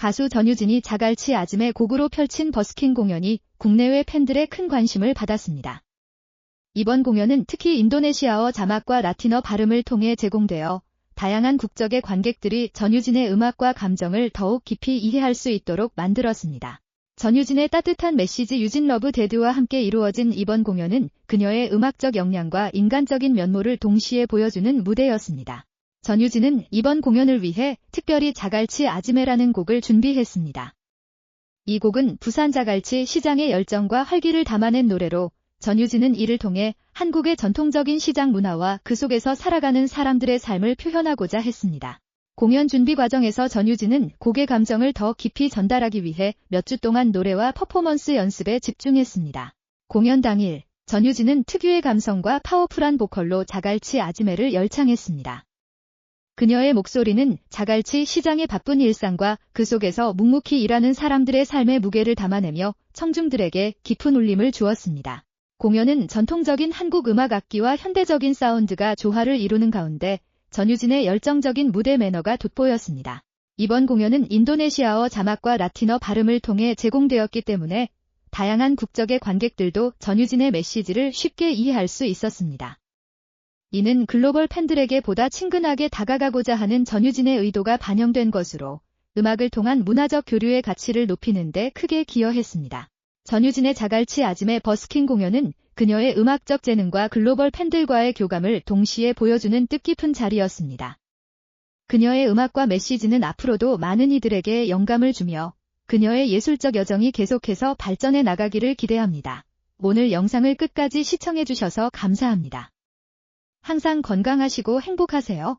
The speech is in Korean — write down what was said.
가수 전유진이 자갈치 아즘의 곡으로 펼친 버스킹 공연이 국내외 팬들의 큰 관심을 받았습니다. 이번 공연은 특히 인도네시아어 자막과 라틴어 발음을 통해 제공되어 다양한 국적의 관객들이 전유진의 음악과 감정을 더욱 깊이 이해할 수 있도록 만들었습니다. 전유진의 따뜻한 메시지 유진 러브 데드와 함께 이루어진 이번 공연은 그녀의 음악적 역량과 인간적인 면모를 동시에 보여주는 무대였습니다. 전유진은 이번 공연을 위해 특별히 자갈치 아지메라는 곡을 준비했습니다. 이 곡은 부산 자갈치 시장의 열정과 활기를 담아낸 노래로 전유진은 이를 통해 한국의 전통적인 시장 문화와 그 속에서 살아가는 사람들의 삶을 표현하고자 했습니다. 공연 준비 과정에서 전유진은 곡의 감정을 더 깊이 전달하기 위해 몇 주 동안 노래와 퍼포먼스 연습에 집중했습니다. 공연 당일, 전유진은 특유의 감성과 파워풀한 보컬로 자갈치 아지매를 열창했습니다. 그녀의 목소리는 자갈치 시장의 바쁜 일상과 그 속에서 묵묵히 일하는 사람들의 삶의 무게를 담아내며 청중들에게 깊은 울림을 주었습니다. 공연은 전통적인 한국 음악 악기와 현대적인 사운드가 조화를 이루는 가운데 전유진의 열정적인 무대 매너가 돋보였습니다. 이번 공연은 인도네시아어 자막과 라틴어 발음을 통해 제공되었기 때문에 다양한 국적의 관객들도 전유진의 메시지를 쉽게 이해할 수 있었습니다. 이는 글로벌 팬들에게 보다 친근하게 다가가고자 하는 전유진의 의도가 반영된 것으로 음악을 통한 문화적 교류의 가치를 높이는 데 크게 기여했습니다. 전유진의 자갈치 아즘의 버스킹 공연은 그녀의 음악적 재능과 글로벌 팬들과의 교감을 동시에 보여주는 뜻깊은 자리였습니다. 그녀의 음악과 메시지는 앞으로도 많은 이들에게 영감을 주며 그녀의 예술적 여정이 계속해서 발전해 나가기를 기대합니다. 오늘 영상을 끝까지 시청해주셔서 감사합니다. 항상 건강하시고 행복하세요.